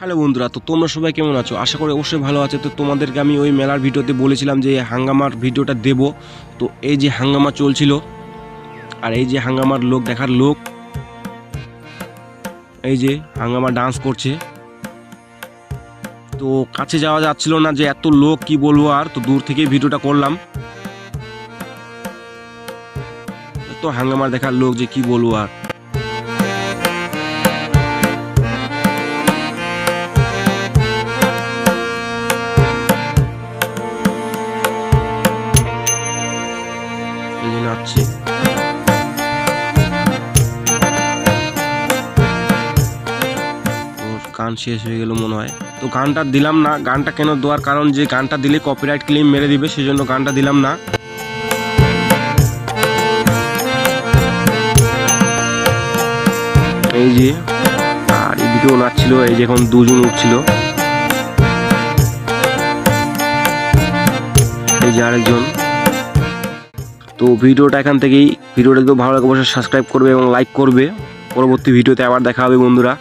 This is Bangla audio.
হ্যালো বন্ধুরা, তো তোমরা সবাই কেমন আছো? আশা করি অবশ্যই ভালো আছে। তো তোমাদেরকে আমি ওই মেলার ভিডিওতে বলেছিলাম যে হাঙ্গামার ভিডিওটা দেব। তো এই যে হাঙ্গামা চলছিল, আর এই যে হাঙ্গামার লোক, দেখার লোক, এই যে হাঙ্গামা ডান্স করছে। তো কাছে যাওয়া যাচ্ছিল না যে এত লোক, কি বলব আর? তো দূর থেকে ভিডিওটা করলাম। তো হাঙ্গামার দেখার লোক যে কি বলব আর? নাচছে। গান শেষ হয়ে গেল মনে হয়। তো গানটা দিলাম না। গানটা কেন দেওয়ার কারণ যে গানটা দিলে কপিরাইট ক্লেম মেরে দিবে সেই জন্য গানটা দিলাম না। এই যে, আর এদিকেও নাচছিল, এই যে এখন দুজন উঠছিল। এই যে আরেকজন। তো ভিডিওটা এখান থেকেই, ভিডিওটা যদি ভালো লাগে অবশ্যই সাবস্ক্রাইব করবে এবং লাইক করবে। পরবর্তী ভিডিওতে আবার দেখা হবে বন্ধুরা।